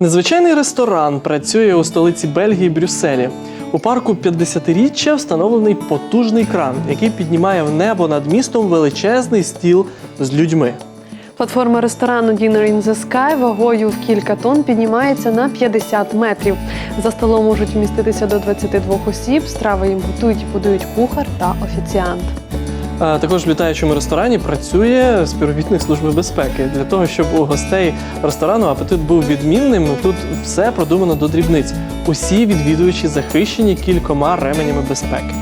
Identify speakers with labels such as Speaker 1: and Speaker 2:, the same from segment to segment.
Speaker 1: Незвичайний ресторан працює у столиці Бельгії Брюсселі. У парку 50-річчя встановлений потужний кран, який піднімає в небо над містом величезний стіл з людьми.
Speaker 2: Платформа ресторану Dinner in the Sky вагою в кілька тонн піднімається на 50 метрів. За столом можуть вміститися до 22 осіб. Страви їм готують і подають кухар та офіціант.
Speaker 1: Також в літаючому ресторані працює співробітник служби безпеки для того, щоб у гостей ресторану апетит був відмінним. Тут все продумано до дрібниць. Усі відвідувачі захищені кількома ременями безпеки.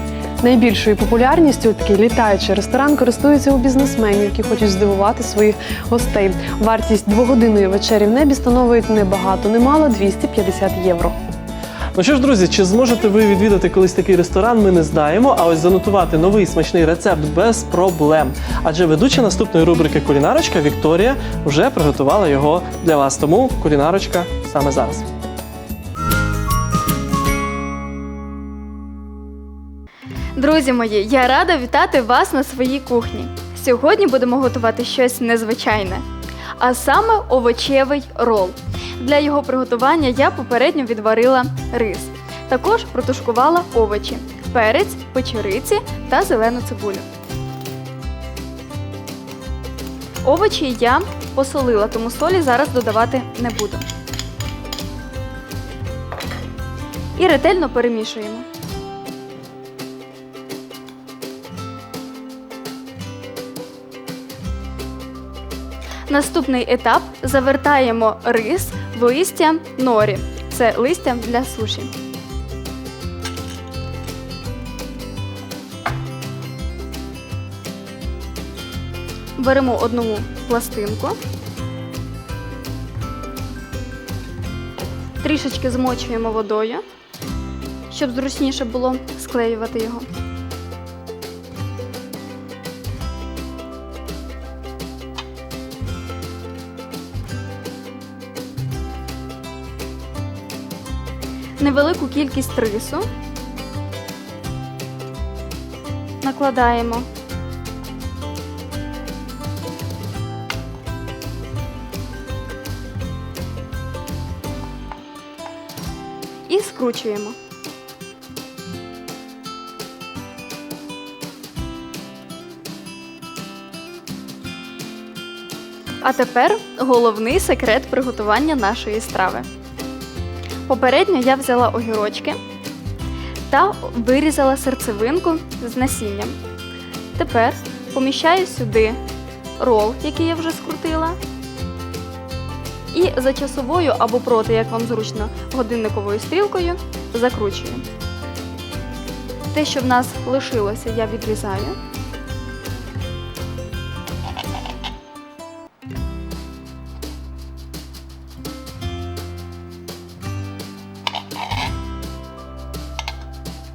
Speaker 2: Найбільшою популярністю такий літаючий ресторан користується у бізнесменів, які хочуть здивувати своїх гостей. Вартість двогодинної вечері в небі становить не багато, не мало 250 євро.
Speaker 1: Ну що ж, друзі, чи зможете ви відвідати колись такий ресторан? Ми не знаємо. А ось занотувати новий смачний рецепт без проблем. Адже ведуча наступної рубрики Кулінарочка Вікторія вже приготувала його для вас. Тому кулінарочка саме зараз.
Speaker 3: Друзі мої, я рада вітати вас на своїй кухні. Сьогодні будемо готувати щось незвичайне, а саме овочевий рол. Для його приготування я попередньо відварила рис. Також протушкувала овочі, перець, печериці та зелену цибулю. Овочі я посолила, тому солі зараз додавати не буду. І ретельно перемішуємо. Наступний етап завертаємо рис листя норі. Це листя для суші. Беремо одну пластинку. Трішечки змочуємо водою, щоб зручніше було склеювати його. Невелику кількість рису. Накладаємо. І скручуємо. А тепер головний секрет приготування нашої страви. Попередньо я взяла огірочки та вирізала серцевинку з насінням. Тепер поміщаю сюди рол, який я вже скрутила. І за часовою або проти, як вам зручно, годинниковою стрілкою закручую. Те, що в нас лишилося, я відрізаю.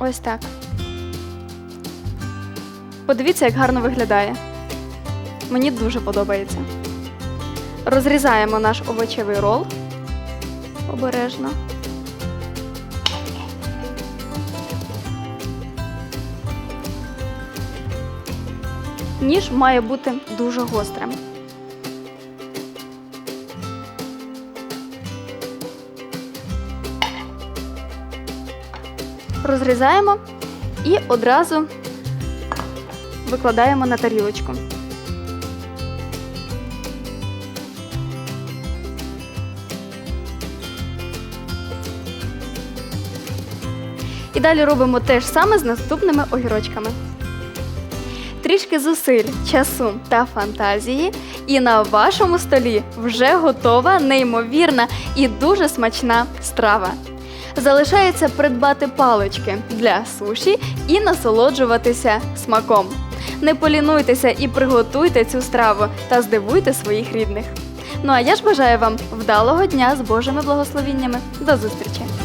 Speaker 3: Ось так. Подивіться, як гарно виглядає. Мені дуже подобається. Розрізаємо наш овочевий рол обережно. Ніж має бути дуже гострим. Розрізаємо і одразу викладаємо на тарілочку. І далі робимо те ж саме з наступними огірочками. Трішки зусиль, часу та фантазії, і на вашому столі вже готова неймовірна і дуже смачна страва. Залишається придбати палички для суші і насолоджуватися смаком. Не полінуйтеся і приготуйте цю страву та здивуйте своїх рідних. Ну а я ж бажаю вам вдалого дня з Божими благословіннями. До зустрічі!